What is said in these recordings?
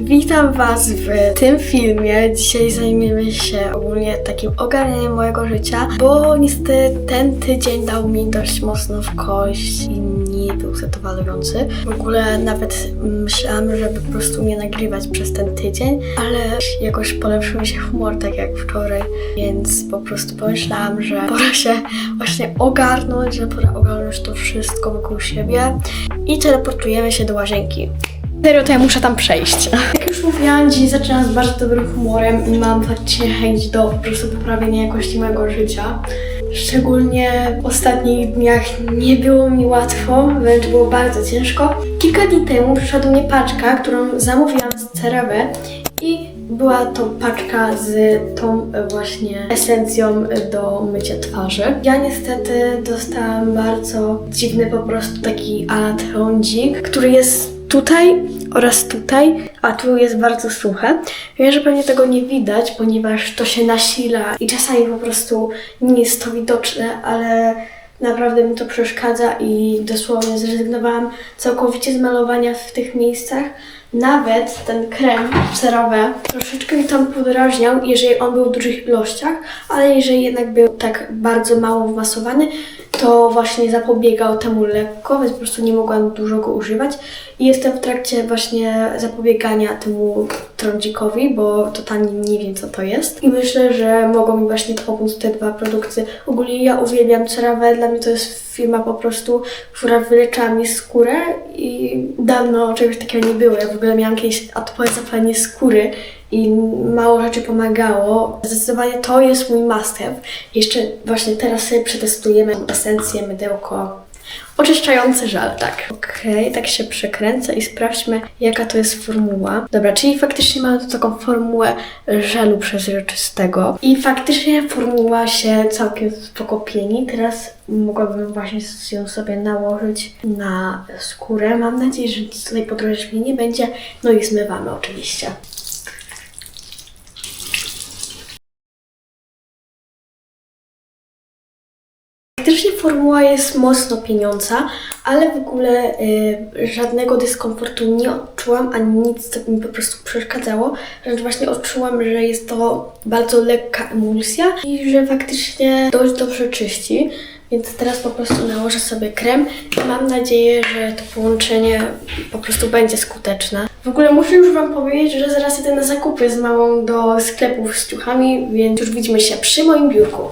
Witam Was w tym filmie. Dzisiaj zajmiemy się ogólnie takim ogarnianiem mojego życia, bo niestety ten tydzień dał mi dość mocno w kość i nie był zadowalający. W ogóle nawet myślałam, żeby po prostu nie nagrywać przez ten tydzień, ale jakoś polepszył mi się humor, tak jak wczoraj, więc po prostu pomyślałam, że pora się właśnie ogarnąć, że pora ogarnąć to wszystko wokół siebie i teleportujemy się do łazienki. Serio, to ja muszę tam przejść. Jak już mówiłam, dziś zaczynam z bardzo dobrym humorem i mam faktycznie chęć do po prostu poprawienia jakości mojego życia. Szczególnie w ostatnich dniach nie było mi łatwo, wręcz było bardzo ciężko. Kilka dni temu przyszła do mnie paczka, którą zamówiłam z CeraVe i była to paczka z tą właśnie esencją do mycia twarzy. Ja niestety dostałam bardzo dziwny po prostu taki ala trądzik, który jest tutaj oraz tutaj, a tu jest bardzo suche. Wiem, że pewnie tego nie widać, ponieważ to się nasila i czasami po prostu nie jest to widoczne, ale naprawdę mi to przeszkadza i dosłownie zrezygnowałam całkowicie z malowania w tych miejscach. Nawet ten krem CeraVe troszeczkę mi tam podrażniał, jeżeli on był w dużych ilościach, ale jeżeli jednak był tak bardzo mało wmasowany, to właśnie zapobiegał temu lekko, więc po prostu nie mogłam dużo go używać. I jestem w trakcie właśnie zapobiegania temu trądzikowi, bo totalnie nie wiem co to jest. I myślę, że mogą mi właśnie pomóc te dwa produkty. Ogólnie ja uwielbiam CeraVe, dla mnie to jest firma po prostu, która wyleczyła mi skórę i dawno czegoś takiego nie było. Ja w ogóle miałam kiedyś odpowiedź zapalenie skóry i mało rzeczy pomagało. Zdecydowanie to jest mój must have. Jeszcze właśnie teraz sobie przetestujemy esencję, mydełko. Oczyszczający żal, tak. Okej, tak się przekręcę i sprawdźmy, jaka to jest formuła. Dobra, czyli faktycznie mamy tu taką formułę żelu przezroczystego. I faktycznie formuła się całkiem spoko pieni. Teraz mogłabym właśnie ją sobie nałożyć na skórę. Mam nadzieję, że nic tutaj podrażnień nie będzie. No i zmywamy oczywiście. Faktycznie formuła jest mocno pieniądza, ale w ogóle y, żadnego dyskomfortu nie odczułam, ani nic, co mi po prostu przeszkadzało. Wręcz właśnie odczułam, że jest to bardzo lekka emulsja i że faktycznie dość dobrze czyści. Więc teraz po prostu nałożę sobie krem i mam nadzieję, że to połączenie po prostu będzie skuteczne. W ogóle muszę już Wam powiedzieć, że zaraz idę na zakupy z mamą do sklepów z ciuchami, więc już widzimy się przy moim biurku.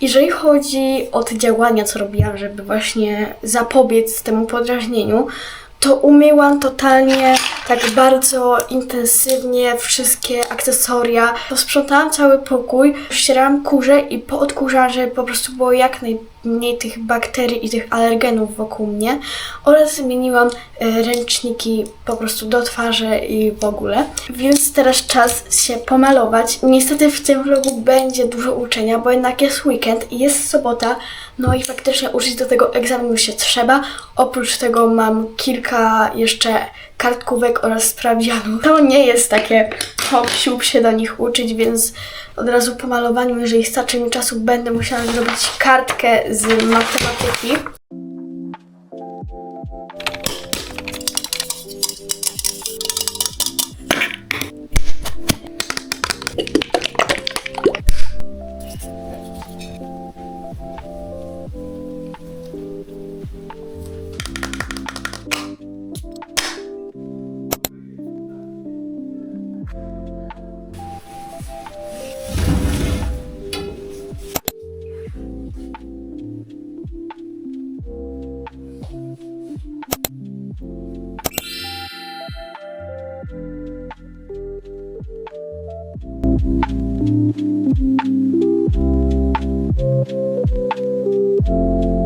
Jeżeli chodzi o te działania, co robiłam, żeby właśnie zapobiec temu podrażnieniu, to umyłam totalnie tak bardzo intensywnie wszystkie akcesoria. Posprzątałam cały pokój, ścierałam kurze i po odkurzarze po prostu było jak najmniej tych bakterii i tych alergenów wokół mnie oraz zmieniłam e, ręczniki po prostu do twarzy i w ogóle. Więc teraz czas się pomalować. Niestety w tym vlogu będzie dużo uczenia, bo jednak jest weekend i jest sobota, no i faktycznie uczyć do tego egzaminu się trzeba. Oprócz tego mam kilka jeszcze kartkówek oraz sprawdzianów. To nie jest takie hop siup się do nich uczyć, więc od razu po malowaniu, jeżeli starczy mi czasu, będę musiała zrobić kartkę z matematyki. Thank you.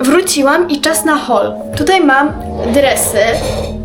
Wróciłam i czas na haul. Tutaj mam dresy,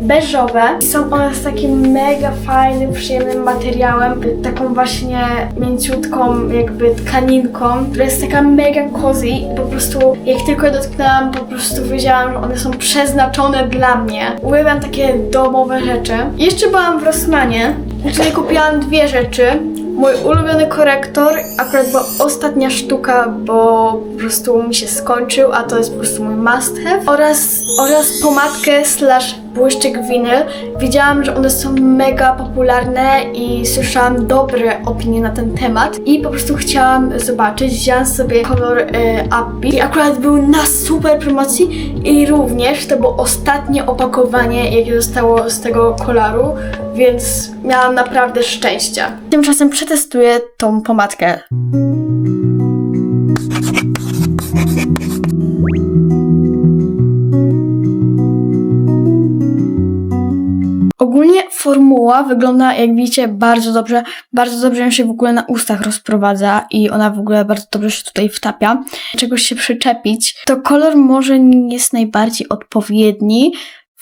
beżowe. Są one z takim mega fajnym, przyjemnym materiałem, taką właśnie mięciutką jakby tkaninką, która jest taka mega cozy po prostu jak tylko je dotknęłam, po prostu wiedziałam, że one są przeznaczone dla mnie. Uwielbiam takie domowe rzeczy. Jeszcze byłam w Rossmanie, czyli kupiłam dwie rzeczy. Mój ulubiony korektor, akurat była ostatnia sztuka, bo po prostu mi się skończył, a to jest po prostu mój must have. Oraz, oraz pomadkę slash błyszczyk winyl. Widziałam, że one są mega popularne i słyszałam dobre opinie na ten temat i po prostu chciałam zobaczyć. Wzięłam sobie kolor e, Appy i akurat był na super promocji i również to było ostatnie opakowanie, jakie zostało z tego koloru, więc miałam naprawdę szczęście. Tymczasem przetestuję tą pomadkę. Ogólnie formuła wygląda, jak widzicie, bardzo dobrze. Bardzo dobrze mi się w ogóle na ustach rozprowadza i ona w ogóle bardzo dobrze się tutaj wtapia. Czegoś się przyczepić. To kolor może nie jest najbardziej odpowiedni.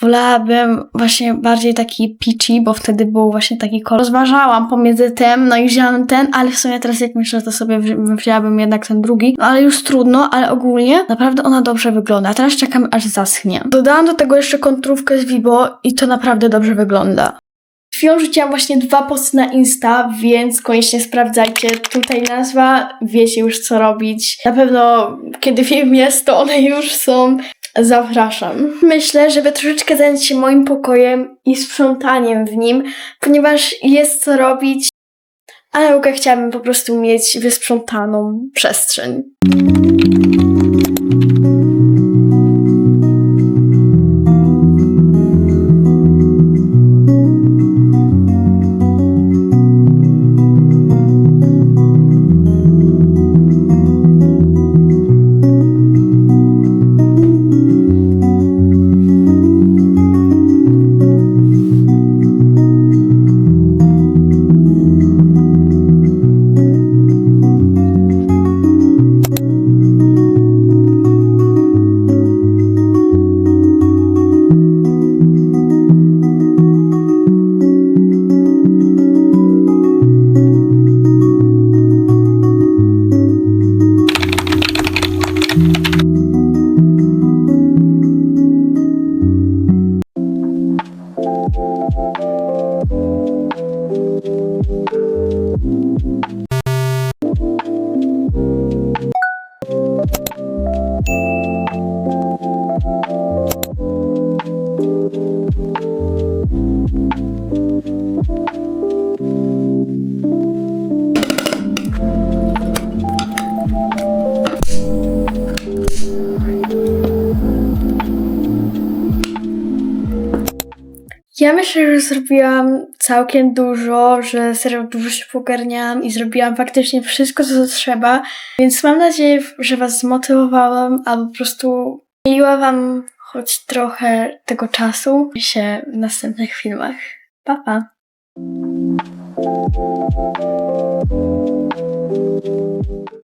Wolałabym właśnie bardziej taki peachy, bo wtedy był właśnie taki kolor. Rozważałam pomiędzy tym, no i wzięłam ten, ale w sumie teraz jak myślę, to sobie wzi- wzięłabym jednak ten drugi. No ale już trudno, ale ogólnie naprawdę ona dobrze wygląda. Teraz czekam aż zaschnie. Dodałam do tego jeszcze kontrówkę z Vibo i to naprawdę dobrze wygląda. Chwilą rzuciłam właśnie dwa posty na Insta, więc koniecznie sprawdzajcie. Tutaj nazwa, wiecie już co robić. Na pewno kiedy film jest, to one już są. Zapraszam. Myślę, żeby troszeczkę zająć się moim pokojem i sprzątaniem w nim, ponieważ jest co robić, a na naukę chciałabym po prostu mieć wysprzątaną przestrzeń. Ja myślę, że zrobiłam całkiem dużo, że serio dużo się pogarniałam i zrobiłam faktycznie wszystko, co trzeba, więc mam nadzieję, że Was zmotywowałam, albo po prostu miła Wam choć trochę tego czasu. Się w następnych filmach. Pa, pa!